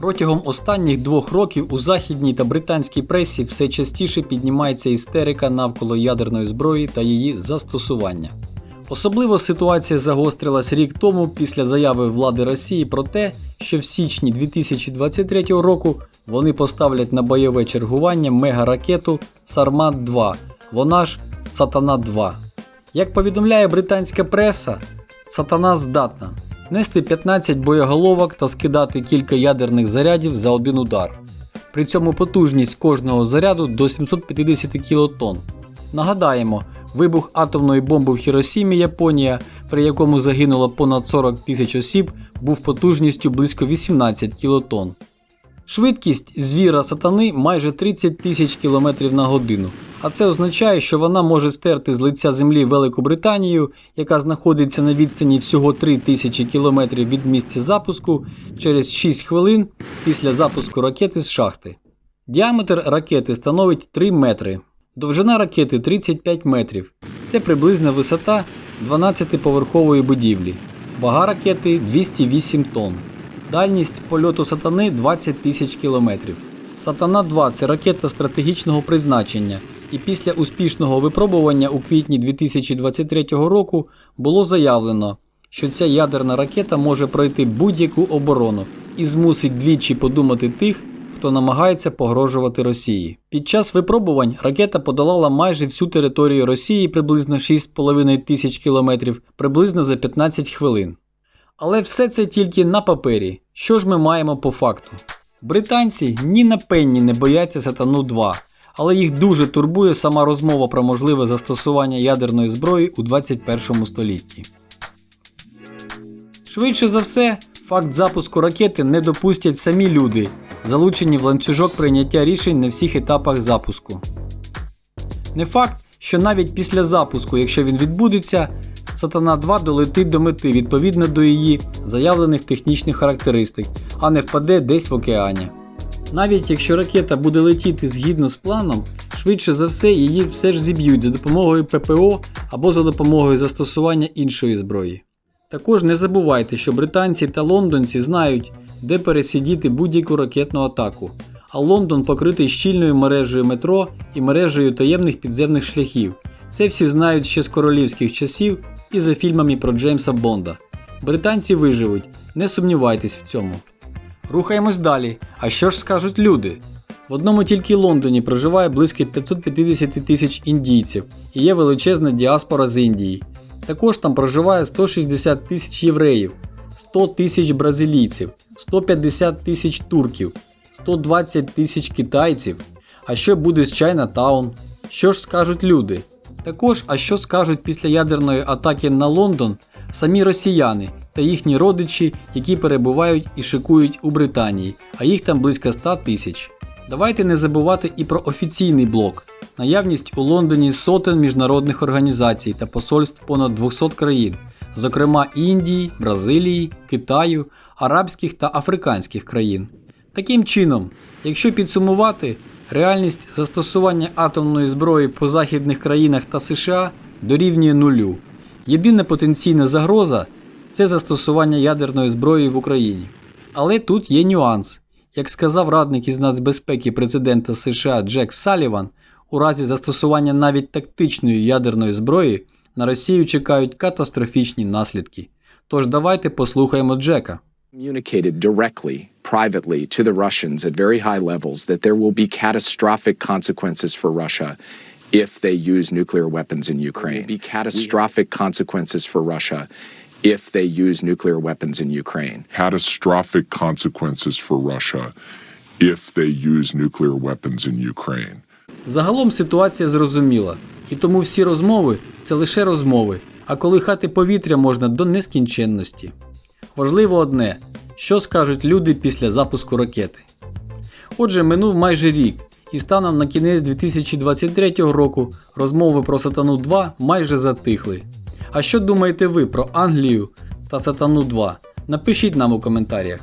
Протягом останніх двох років у західній та британській пресі все частіше піднімається істерика навколо ядерної зброї та її застосування. Особливо ситуація загострилась рік тому після заяви влади Росії про те, що в січні 2023 року вони поставлять на бойове чергування мегаракету Сармат 2, вона ж Сатана 2. Як повідомляє британська преса, Сатана здатна нести 15 боєголовок та скидати кілька ядерних зарядів за один удар. При цьому потужність кожного заряду до 750 кілотонн. Нагадаємо, вибух атомної бомби в Хіросімі, Японія, при якому загинуло понад 40 тисяч осіб, був потужністю близько 18 кілотонн. Швидкість звіра сатани майже 30 тисяч км на годину, а це означає, що вона може стерти з лиця землі Велику Британію, яка знаходиться на відстані всього 3 тисячі км від місця запуску через 6 хвилин після запуску ракети з шахти. Діаметр ракети становить 3 метри, довжина ракети 35 метрів. Це приблизна висота 12-поверхової будівлі. Вага ракети 208 тонн. Дальність польоту сатани 20 тисяч кілометрів. Сатана 2 це ракета стратегічного призначення, і після успішного випробування у квітні 2023 року було заявлено, що ця ядерна ракета може пройти будь-яку оборону і змусить двічі подумати тих, хто намагається погрожувати Росії. Під час випробувань ракета подолала майже всю територію Росії приблизно 6,5 тисяч кілометрів, приблизно за 15 хвилин. Але все це тільки на папері. Що ж ми маємо по факту? Британці ні на пенні не бояться Сатану 2, але їх дуже турбує сама розмова про можливе застосування ядерної зброї у 21 столітті. Швидше за все, факт запуску ракети не допустять самі люди, залучені в ланцюжок прийняття рішень на всіх етапах запуску. Не факт, що навіть після запуску, якщо він відбудеться, Сатана 2 долетить до мети відповідно до її заявлених технічних характеристик, а не впаде десь в океані. Навіть якщо ракета буде летіти згідно з планом, швидше за все її все ж зіб'ють за допомогою ППО або за допомогою застосування іншої зброї. Також не забувайте, що британці та лондонці знають, де пересидіти будь-яку ракетну атаку, а Лондон покритий щільною мережею метро і мережею таємних підземних шляхів. Це всі знають ще з королівських часів і за фільмами про Джеймса Бонда. Британці виживуть, не сумнівайтесь в цьому. Рухаємось далі. А що ж скажуть люди? В одному тільки Лондоні проживає близько 550 тисяч індійців і є величезна діаспора з Індії. Також там проживає 160 тисяч євреїв, 100 тисяч бразилійців, 150 тисяч турків, 120 тисяч китайців. А що буде з Чайнатаун? Що ж скажуть люди? Також, а що скажуть після ядерної атаки на Лондон самі росіяни та їхні родичі, які перебувають і шикують у Британії, а їх там близько 100 тисяч. Давайте не забувати і про офіційний блок, наявність у Лондоні сотень міжнародних організацій та посольств понад 200 країн, зокрема Індії, Бразилії, Китаю, арабських та африканських країн. Таким чином, якщо підсумувати, реальність застосування атомної зброї по західних країнах та США дорівнює нулю. Єдина потенційна загроза це застосування ядерної зброї в Україні. Але тут є нюанс. Як сказав радник із нацбезпеки президента США Джек Саліван, у разі застосування навіть тактичної ядерної зброї на Росію чекають катастрофічні наслідки. Тож давайте послухаємо Джека. communicated directly, privately to the Russians at very high levels that there will be catastrophic consequences for Russia if they use nuclear weapons in Ukraine. Be catastrophic consequences for Russia if they use nuclear weapons in Ukraine. catastrophic consequences for Russia if they use nuclear weapons in Ukraine. Загалом ситуація зрозуміла, і тому всі розмови це лише розмови, а коли хати повітря можна до нескінченності. Важливо одне, що скажуть люди після запуску ракети. Отже, минув майже рік, і станом на кінець 2023 року розмови про Сатану 2 майже затихли. А що думаєте ви про Англію та Сатану 2? Напишіть нам у коментарях.